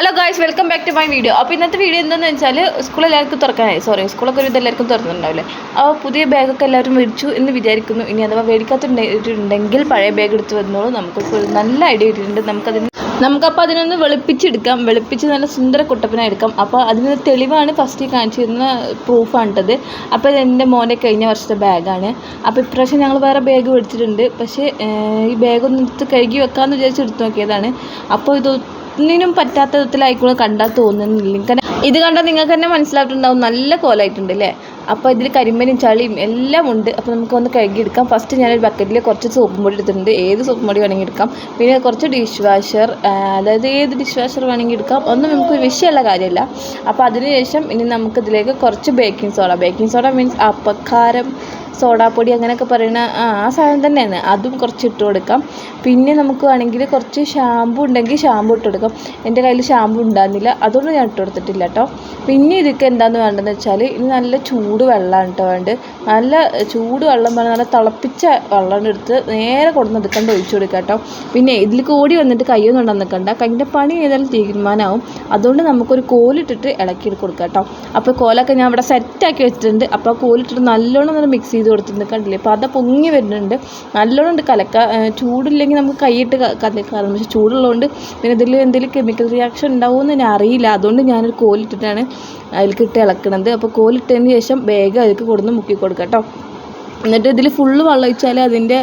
Hello guys welcome back to my video അപ്പോൾ ഇന്നത്തെ video എന്താണെന്ന് വെച്ചാൽ സ്കൂൾ എല്ലാവർക്കും തുറക്കാനായി. സോറി സ്കൂളൊക്കെ ഒരു ഇതെല്ലാവർക്കും തുറന്നിട്ടുണ്ടാവില്ലേ? അപ്പോൾ പുതിയ ബാഗൊക്കെ എല്ലാവരും മേടിച്ചു എന്ന് വിചാരിക്കുന്നു. ഇനി അഥവാ മേടിക്കാത്തുണ്ടെങ്കിൽ പഴയ ബാഗ് എടുത്ത് വന്നോളൂ. നമുക്ക് നല്ല ഐഡിയ കിട്ടിയിട്ടുണ്ട്. നമുക്കതിന് നമുക്കപ്പോൾ അതിനൊന്ന് വെളുപ്പിച്ചെടുക്കാം. വെളുപ്പിച്ച് നല്ല സുന്ദര കുട്ടപ്പന എടുക്കാം. അപ്പോൾ അതിന് തെളിവാണ് ഫസ്റ്റ് കാണിച്ചു തരുന്ന പ്രൂഫാണിട്ടത് അപ്പോൾ ഇത് എന്റെ മോനെ കഴിഞ്ഞ വർഷത്തെ ബാഗാണ് അപ്പോൾ ഇപ്രാവശ്യം ഞങ്ങൾ വേറെ ബാഗ് മേടിച്ചിട്ടുണ്ട്. പക്ഷേ ഈ ബാഗ് ഒന്ന് എടുത്ത് കഴുകി വെക്കാമെന്ന് വിചാരിച്ച് എടുത്ത് നോക്കിയതാണ്. അപ്പോൾ ഇത് പറ്റാത്ത വിധത്തിലായിക്കോളും കണ്ടാൽ തോന്നുന്നില്ല. ഇത് കണ്ടാൽ നിങ്ങൾക്ക് തന്നെ മനസ്സിലായിട്ടുണ്ടാവും. നല്ല കോലായിട്ടുണ്ട് അല്ലേ അപ്പോൾ ഇതിൽ കരിമ്പനും ചളിയും എല്ലാം ഉണ്ട്. അപ്പോൾ നമുക്ക് ഒന്ന് കഴുകിയെടുക്കാം. ഫസ്റ്റ് ഞാനൊരു ബക്കറ്റിൽ കുറച്ച് സോപ്പും പൊടി എടുത്തിട്ടുണ്ട്. ഏത് സോപ്പും പൊടി വേണമെങ്കിൽ എടുക്കാം. പിന്നെ കുറച്ച് ഡിഷ് വാഷർ അതായത് ഏത് ഡിഷ് വാഷർ വേണമെങ്കിൽ എടുക്കാം. ഒന്നും നമുക്ക് വിഷയമുള്ള കാര്യമല്ല. അപ്പോൾ അതിനുശേഷം ഇനി നമുക്ക് ഇതിലേക്ക് കുറച്ച് baking soda baking soda means അപ്പക്കാരം സോഡാപ്പൊടി അങ്ങനെയൊക്കെ പറയുന്ന ആ സാധനം തന്നെയാണ്. അതും കുറച്ച് ഇട്ട് കൊടുക്കാം. പിന്നെ നമുക്ക് വേണമെങ്കിൽ കുറച്ച് ഷാമ്പു ഉണ്ടെങ്കിൽ ഷാമ്പു ഇട്ട് കൊടുക്കാം. എന്റെ കയ്യിൽ ഷാമ്പു ഉണ്ടായിരുന്നില്ല. അതുകൊണ്ട് ഞാൻ ഇട്ട് കൊടുത്തിട്ടില്ല കേട്ടോ. പിന്നെ ഇതൊക്കെ എന്താന്ന് വേണ്ടതെന്ന് വെച്ചാൽ ഇനി നല്ല ചൂട് വെള്ളമാണ് കേട്ടോ വേണ്ടത്. നല്ല ചൂട് വെള്ളം വേണം നല്ല തിളപ്പിച്ച വെള്ളം എടുത്ത് നേരെ കൊടുന്ന് നിൽക്കണ്ട ഒഴിച്ചു കൊടുക്കുക കേട്ടോ പിന്നെ ഇതിൽ കൂടി വന്നിട്ട് കയ്യൊന്നും ഉണ്ടെന്ന് നിൽക്കണ്ട കയ്യിന്റെ പണി ഏതായാലും തീരുമാനമാവും. അതുകൊണ്ട് നമുക്കൊരു കോലിട്ടിട്ട് ഇളക്കി കൊടുക്കുക കേട്ടോ അപ്പോൾ കോലൊക്കെ ഞാൻ ഇവിടെ സെറ്റാക്കി വെച്ചിട്ടുണ്ട്. അപ്പോൾ ആ കോലിട്ടിട്ട് നല്ലോണം നല്ല മിക്സ് ചെയ്ത് കൊടുത്തിട്ടുണ്ട് കണ്ടില്ലേ? അപ്പോൾ അത് പൊങ്ങി വരുന്നുണ്ട്. നല്ലോണം ഉണ്ട് കലക്ക ചൂടില്ലെങ്കിൽ നമുക്ക് കൈയിട്ട് കലക്കാറുണ്ട്. പക്ഷേ ചൂടുള്ളതുകൊണ്ട് പിന്നെ ഇതിൽ എന്തെങ്കിലും കെമിക്കൽ റിയാക്ഷൻ ഉണ്ടാവുമെന്ന് ഞാൻ അറിയില്ല. അതുകൊണ്ട് ഞാനൊരു കോലിട്ടിട്ടാണ് അതിലേക്ക് ഇട്ട് ഇളക്കണത്. അപ്പോൾ കോലിട്ടതിന് ശേഷം വേഗം അതിലേക്ക് കൊടുന്ന് മുക്കി കൊടുക്കുക കേട്ടോ എന്നിട്ട് ഇതിൽ ഫുള്ള് വെള്ളം ഒഴിച്ചാൽ അതിന്റെ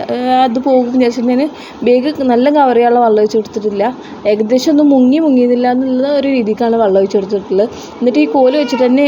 അത് പോകും വിചാരിച്ചിട്ട് ഞാൻ വേഗം നല്ല കവർ ചെയ്യാനുള്ള വെള്ളം ഒഴിച്ച് കൊടുത്തിട്ടില്ല. ഏകദേശം ഒന്ന് മുങ്ങി മുങ്ങിയതില്ല എന്നുള്ള ഒരു രീതിക്കാണ് വെള്ളം ഒഴിച്ച് കൊടുത്തിട്ടുള്ളത്. എന്നിട്ട് ഈ കോൽ വെച്ചിട്ട് തന്നെ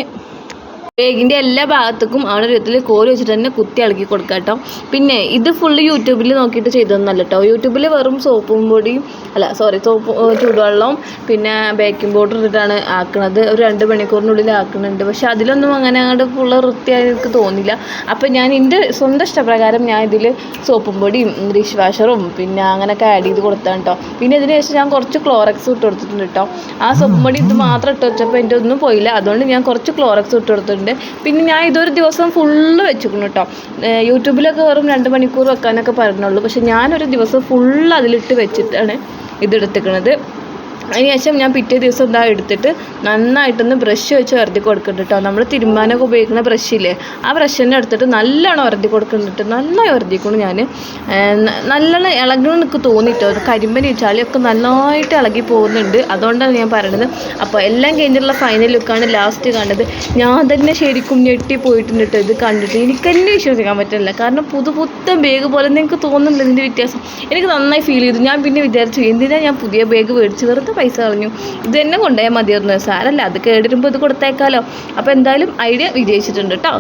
ബേഗിന്റെ എല്ലാ ഭാഗത്തേക്കും ആ രൂപത്തിൽ കോരി വെച്ചിട്ട് തന്നെ കുത്തി ഇളക്കി കൊടുക്കുക കേട്ടോ. പിന്നെ ഇത് ഫുള്ള് യൂട്യൂബിൽ നോക്കിയിട്ട് ചെയ്തതൊന്നല്ല കേട്ടോ. യൂട്യൂബിൽ വെറും സോപ്പും പൊടിയും അല്ല സോറി സോപ്പ് ചൂടുവെള്ളവും പിന്നെ ബേക്കിംഗ് പൗഡർ ഇട്ടിട്ടാണ് ആക്കുന്നത് ഒരു രണ്ട് മണിക്കൂറിനുള്ളിൽ ആക്കുന്നുണ്ട്. പക്ഷെ അതിലൊന്നും അങ്ങനെ അങ്ങോട്ട് ഫുള്ള് വൃത്തിയായി എനിക്ക് തോന്നില്ല അപ്പോൾ ഞാൻ എന്റെ സ്വന്തം ഇഷ്ടപ്രകാരം ഞാൻ ഇതിൽ സോപ്പും പൊടിയും ഡിഷ് വാഷറും പിന്നെ അങ്ങനെയൊക്കെ ആഡ് ചെയ്ത് കൊടുത്താണ് കേട്ടോ. പിന്നെ ഇതിന് ശേഷം ഞാൻ കുറച്ച് ക്ലോറക്സ് ഇട്ട് കൊടുത്തിട്ടുണ്ട് കേട്ടോ. ആ സോപ്പും പൊടി ഇത് മാത്രം ഇട്ട് വെച്ചപ്പോൾ എന്റെ ഒന്നും പോയില്ല. അതുകൊണ്ട് ഞാൻ കുറച്ച് ക്ലോറക്സ് ഇട്ട് കൊടുത്തിട്ടുണ്ട്. പിന്നെ ഞാൻ ഇതൊരു ദിവസം ഫുള്ള് വെച്ചിരിക്കുന്നു കേട്ടോ യൂട്യൂബിലൊക്കെ വെറും രണ്ട് മണിക്കൂർ വെക്കാനൊക്കെ പറഞ്ഞുള്ളൂ. പക്ഷെ ഞാനൊരു ദിവസം ഫുള്ള് അതിലിട്ട് വെച്ചിട്ടാണ് ഇതെടുത്തിക്കണത് അതിനുശേഷം ഞാൻ പിറ്റേ ദിവസം എന്താ എടുത്തിട്ട് നന്നായിട്ടൊന്ന് ബ്രഷ് വെച്ച് ഉരതി കൊടുക്കുന്നുണ്ട് കേട്ടോ നമ്മൾ തിരുമാനൊക്കെ ഉപയോഗിക്കുന്ന ബ്രഷില്ലേ ആ ബ്രഷ് തന്നെ എടുത്തിട്ട് നല്ലോണം ഉരതി കൊടുക്കുന്നുണ്ട് നന്നായി ഉരതിക്കണം ഞാൻ നല്ലോണം ഇളകണം എനിക്ക് തോന്നിട്ടോ കരിമ്പനി ചളിയൊക്കെ നന്നായിട്ട് ഇളകി പോകുന്നുണ്ട്. അതുകൊണ്ടാണ് ഞാൻ പറയുന്നത് അപ്പോൾ എല്ലാം കഴിഞ്ഞിട്ടുള്ള ഫൈനൽ ലുക്കാണ് ലാസ്റ്റ് കണ്ടത് ഞാൻ തന്നെ ശരിക്കും ഞെട്ടി പോയിട്ടുണ്ട് ഇത് കണ്ടിട്ട്. എനിക്ക് തന്നെ വിശ്വസിക്കാൻ പറ്റില്ല കാരണം പുതു പുത്തൻ ബാഗ് പോലെ നിങ്ങൾക്ക് തോന്നുന്നില്ല ഇതിന്റെ വ്യത്യാസം. എനിക്ക് നന്നായി ഫീൽ ചെയ്തു. ഞാൻ പിന്നെ വിചാരിച്ചു എന്തിനാണ് ഞാൻ പുതിയ ബാഗ് മേടിച്ച് വെറുതെ പൈസ കളഞ്ഞു. ഇത് തന്നെ കൊണ്ടുപോയാൽ മതിയായിരുന്നു സാരല്ല അത് കേടിരുമ്പോൾ ഇത് കൊടുത്തേക്കാലോ. അപ്പോൾ എന്തായാലും ഐഡിയ വിജയിച്ചിട്ടുണ്ട് കേട്ടോ